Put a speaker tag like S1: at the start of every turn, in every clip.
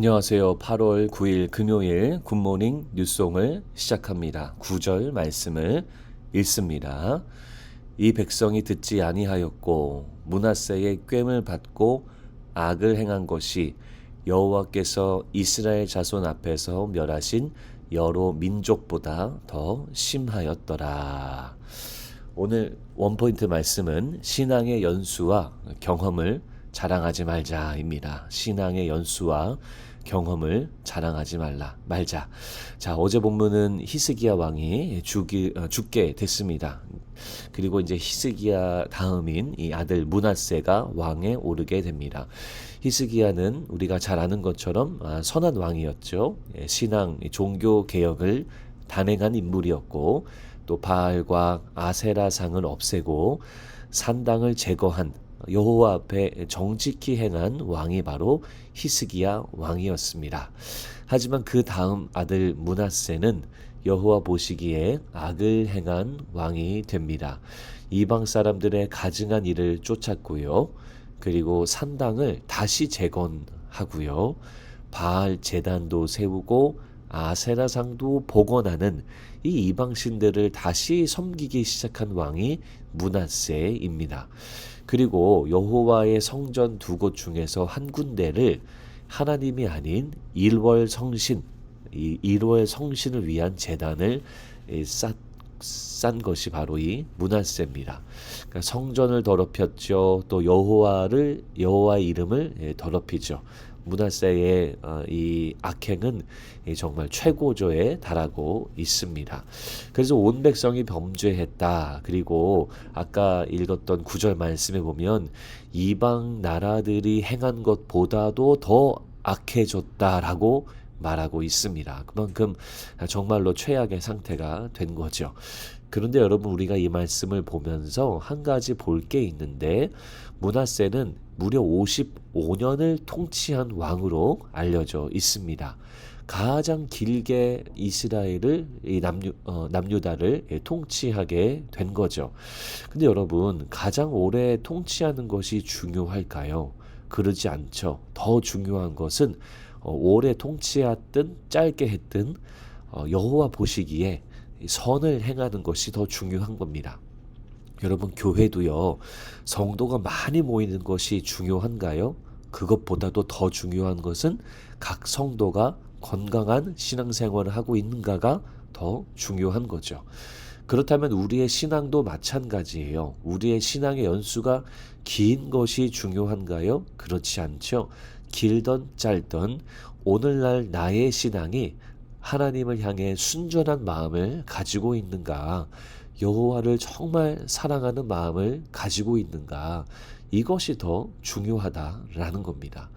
S1: 안녕하세요. 8월 9일 금요일 굿모닝 뉴송을 시작합니다. 9절 말씀을 읽습니다. 이 백성이 듣지 아니하였고 문하세의 꿰을 받고 악을 행한 것이 여호와께서 이스라엘 자손 앞에서 멸하신 여러 민족보다 더 심하였더라. 오늘 원포인트 말씀은 신앙의 연수와 경험을 자랑하지 말자입니다. 신앙의 연수와 경험을 자랑하지 말라 말자. 자 어제 본문은 히스기야 왕이 죽이, 어, 죽게 됐습니다. 그리고 이제 히스기야 다음인 이 아들 문하세가 왕에 오르게 됩니다. 히스기야는 우리가 잘 아는 것처럼 아, 선한 왕이었죠. 예, 신앙 종교 개혁을 단행한 인물이었고 또 바알과 아세라 상을 없애고 산당을 제거한 여호와 앞에 정직히 행한 왕이 바로 히스기야 왕이었습니다. 하지만 그 다음 아들 문하세는 여호와 보시기에 악을 행한 왕이 됩니다. 이방 사람들의 가증한 일을 쫓았고요. 그리고 산당을 다시 재건하고요. 바알 제단도 세우고 아세라상도 복원하는 이 이방 신들을 다시 섬기기 시작한 왕이 문하세입니다. 그리고 여호와의 성전 두 곳 중에서 한 군데를 하나님이 아닌 일월 성신, 이 일월 성신을 위한 재단을 쌓, 싼 것이 바로 이 문하세입니다. 그러니까 성전을 더럽혔죠. 또 여호와를 여호와의 이름을 더럽히죠. 문하세의 어, 이 악행은 정말 최고조에 달하고 있습니다. 그래서 온 백성이 범죄했다. 그리고 아까 읽었던 구절 말씀에 보면 이방 나라들이 행한 것보다도 더 악해졌다라고 말하고 있습니다. 그만큼 정말로 최악의 상태가 된 거죠. 그런데 여러분 우리가 이 말씀을 보면서 한 가지 볼 게 있는데 문하세는 무려 55년을 통치한 왕으로 알려져 있습니다. 가장 길게 이스라엘을 이 남유 어, 남유다를 예, 통치하게 된 거죠. 근데 여러분 가장 오래 통치하는 것이 중요할까요? 그러지 않죠. 더 중요한 것은 어, 오래 통치했든 짧게 했든 어, 여호와 보시기에 선을 행하는 것이 더 중요한 겁니다. 여러분 교회도요 성도가 많이 모이는 것이 중요한가요? 그것보다도 더 중요한 것은 각 성도가 건강한 신앙생활을 하고 있는가가 더 중요한 거죠. 그렇다면 우리의 신앙도 마찬가지예요. 우리의 신앙의 연수가 긴 것이 중요한가요? 그렇지 않죠. 길던 짧던 오늘날 나의 신앙이 하나님을 향해 순전한 마음을 가지고 있는가? 여호와를 정말 사랑하는 마음을 가지고 있는가? 이것이 더 중요하다라는 겁니다.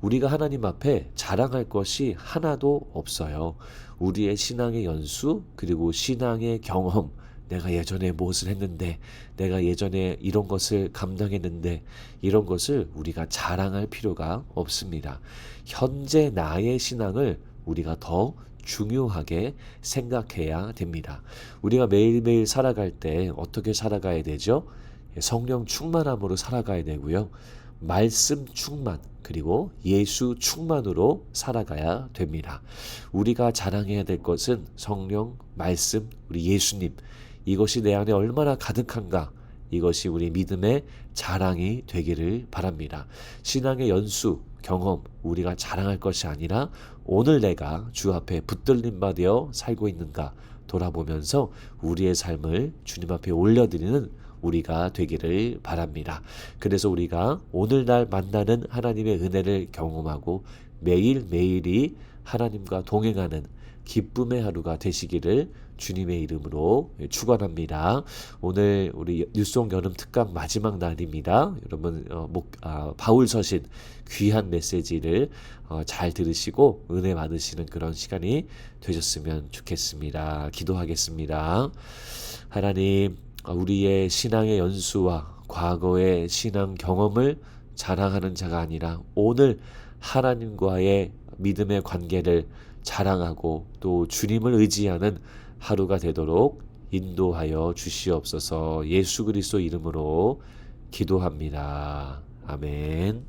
S1: 우리가 하나님 앞에 자랑할 것이 하나도 없어요. 우리의 신앙의 연수, 그리고 신앙의 경험, 내가 예전에 무엇을 했는데, 내가 예전에 이런 것을 감당했는데, 이런 것을 우리가 자랑할 필요가 없습니다. 현재 나의 신앙을 우리가 더 중요하게 생각해야 됩니다. 우리가 매일매일 살아갈 때 어떻게 살아가야 되죠? 성령 충만함으로 살아가야 되고요. 말씀 충만 그리고 예수 충만으로 살아가야 됩니다. 우리가 자랑해야 될 것은 성령, 말씀, 우리 예수님 이것이 내 안에 얼마나 가득한가 이것이 우리 믿음의 자랑이 되기를 바랍니다. 신앙의 연수, 경험, 우리가 자랑할 것이 아니라 오늘 내가 주 앞에 붙들림 받어 살고 있는가 돌아보면서 우리의 삶을 주님 앞에 올려드리는 우리가 되기를 바랍니다. 그래서 우리가 오늘날 만나는 하나님의 은혜를 경험하고 매일매일이 하나님과 동행하는 기쁨의 하루가 되시기를 주님의 이름으로 축원합니다. 오늘 우리 뉴송 여름 특강 마지막 날입니다. 여러분 어, 목, 아, 바울 서신 귀한 메시지를 어, 잘 들으시고 은혜 받으시는 그런 시간이 되셨으면 좋겠습니다. 기도하겠습니다. 하나님 우리의 신앙의 연수와 과거의 신앙 경험을 자랑하는 자가 아니라 오늘 하나님과의 믿음의 관계를 자랑하고 또 주님을 의지하는 하루가 되도록 인도하여 주시옵소서 예수 그리스도 이름으로 기도합니다. 아멘.